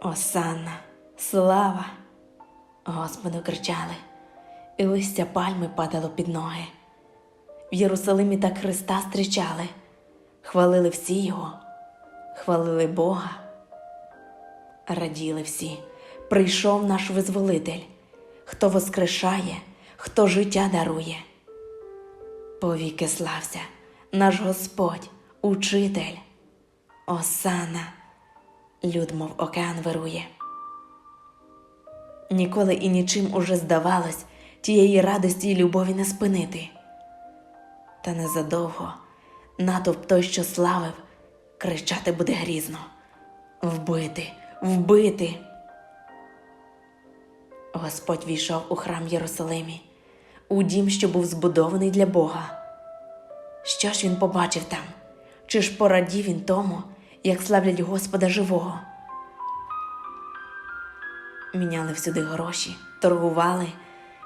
Осанна, слава! Господу кричали, і листя пальми падало під ноги. В Єрусалимі так Христа зустрічали, хвалили всі Його, хвалили Бога. Раділи всі, прийшов наш визволитель, хто воскрешає, хто життя дарує. Повіки слався, наш Господь, учитель, Осана, люд, мов океан вирує. Ніколи і нічим уже здавалось тієї радості й любові не спинити. Та незадовго натовп той, що славив, кричати буде грізно вбити, вбити. Господь війшов у храм Єрусалимі, у дім, що був збудований для Бога. Що ж він побачив там? Чи ж порадів він тому, як славлять Господа живого? Міняли всюди гроші, торгували,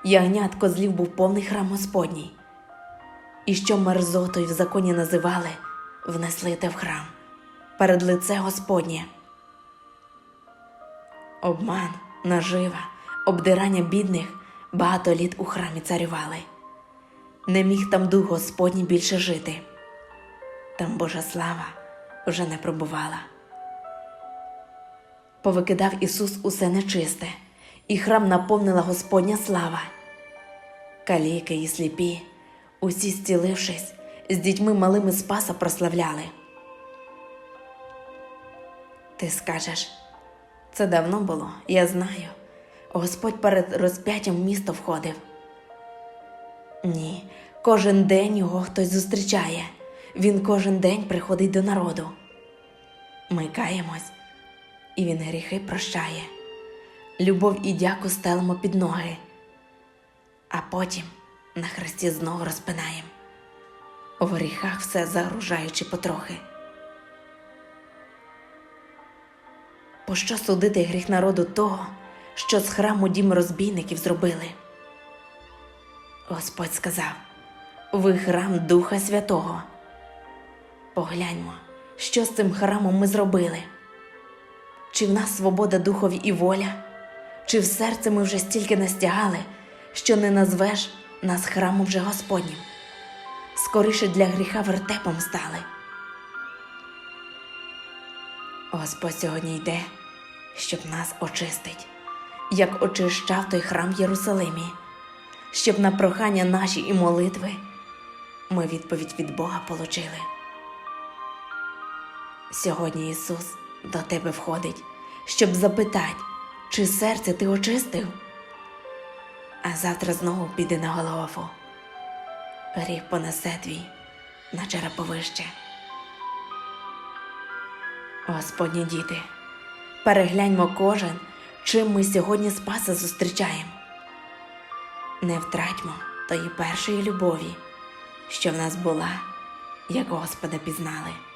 ягнят козлів був повний храм Господній. І що мерзотою в законі називали, внесли те в храм перед лице Господнє. Обман, нажива, обдирання бідних багато літ у храмі царювали. Не міг там дух Господній більше жити. Там Божа слава вже не пробувала. Повикидав Ісус усе нечисте, і храм наповнила Господня слава. Каліки і сліпі, усі зцілившись, з дітьми малими Спаса прославляли. Ти скажеш, це давно було, я знаю. Господь перед розп'яттям в місто входив. Ні, кожен день його хтось зустрічає. Він кожен день приходить до народу. Ми каємось, і він гріхи прощає. Любов і дяку стелимо під ноги, а потім на хресті знову розпинаєм. В гріхах все загружаючи потрохи. Пощо судити гріх народу того, що з храму дім розбійників зробили? Господь сказав: ви храм Духа Святого. Погляньмо, що з цим храмом ми зробили. Чи в нас свобода духові і воля, чи в серце ми вже стільки настягали, що не назвеш нас храмом вже Господнім, скоріше для гріха вертепом стали. Господь сьогодні йде, щоб нас очистить, як очищав той храм в Єрусалимі, щоб на прохання наші і молитви ми відповідь від Бога получили. Сьогодні Ісус до тебе входить, щоб запитати, чи серце ти очистив, а завтра знову піде на Голгофу. Гріх понесе твій на череповище. Господні діти, перегляньмо кожен, чим ми сьогодні Спаса зустрічаємо. Не втратьмо тої першої любові, що в нас була, як Господа пізнали.